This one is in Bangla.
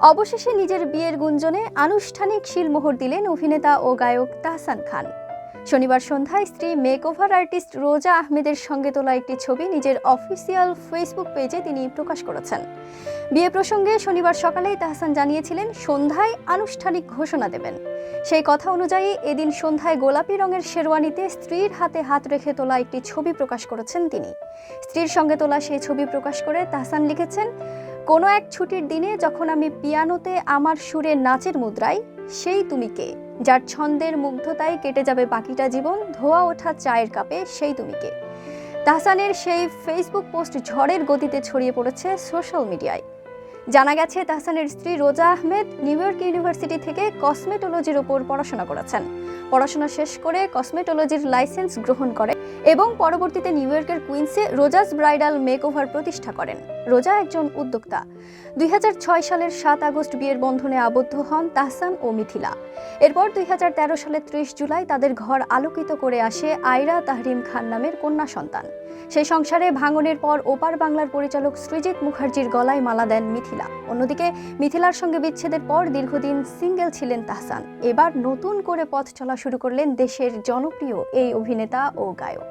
অবশেষে নিজের বিয়ের গুঞ্জনে আনুষ্ঠানিক শিলমোহর দিলেন অভিনেতা ও গায়ক তাহসান খান। শনিবার সন্ধ্যায় স্ত্রী মেকওভার আর্টিস্ট রোজা আহমেদের সঙ্গে তোলা একটি ছবি নিজের অফিসিয়াল ফেসবুক পেজে তিনি প্রকাশ করেছেন। বিয়ে প্রসঙ্গে শনিবার সকালেই তাহসান জানিয়েছিলেন, সন্ধ্যায় আনুষ্ঠানিক ঘোষণা দেবেন। সেই কথা অনুযায়ী এদিন সন্ধ্যায় গোলাপি রঙের শেরওয়ানিতে স্ত্রীর হাতে হাত রেখে তোলা একটি ছবি প্রকাশ করেছেন তিনি। স্ত্রীর সঙ্গে তোলা সেই ছবি প্রকাশ করে তাহসান লিখেছেন, কোনো এক ছুটির দিনে যখন আমি পিয়ানোতে আমার সুরে নাচের মুদ্রায়, সেই তুমি কে? যার ছন্দের মুগ্ধতায় কেটে যাবে বাকিটা জীবন, ধোয়া ওঠা চায়ের কাপে সেই তুমিকে। তাহসানের সেই ফেসবুক পোস্ট ঝড়ের গতিতে ছড়িয়ে পড়েছে সোশ্যাল মিডিয়ায় জানা গেছে, তাহসানের স্ত্রী রোজা আহমেদ নিউ ইয়র্ক ইউনিভার্সিটি থেকে কসমেটোলজির ওপর পড়াশোনা করেছেন। পড়াশোনা শেষ করে কসমেটোলজির লাইসেন্স গ্রহণ করে এবং পরবর্তীতে নিউ ইয়র্কের কুইন্সে রোজাস ব্রাইডাল মেকওভার প্রতিষ্ঠা করেন। রোজা একজন উদ্যোক্তা। দুই হাজার ছয় সালের সাত আগস্ট বিয়ের বন্ধনে আবদ্ধ হন তাহসান ও মিথিলা। এরপর দুই হাজার তেরো সালের ত্রিশ জুলাই তাদের ঘর আলোকিত করে আসে আয়রা তাহরিম খান নামের কন্যা সন্তান। সেই সংসারে ভাঙনের পর ওপার বাংলার পরিচালক সৃজিত মুখার্জির গলায় মালা দেন মিথিলা। অন্যদিকে মিথিলার সঙ্গে বিচ্ছেদের পর দীর্ঘদিন সিঙ্গেল ছিলেন তাহসান। এবার নতুন করে পথ চলা শুরু করলেন দেশের জনপ্রিয় এই অভিনেতা ও গায়ক।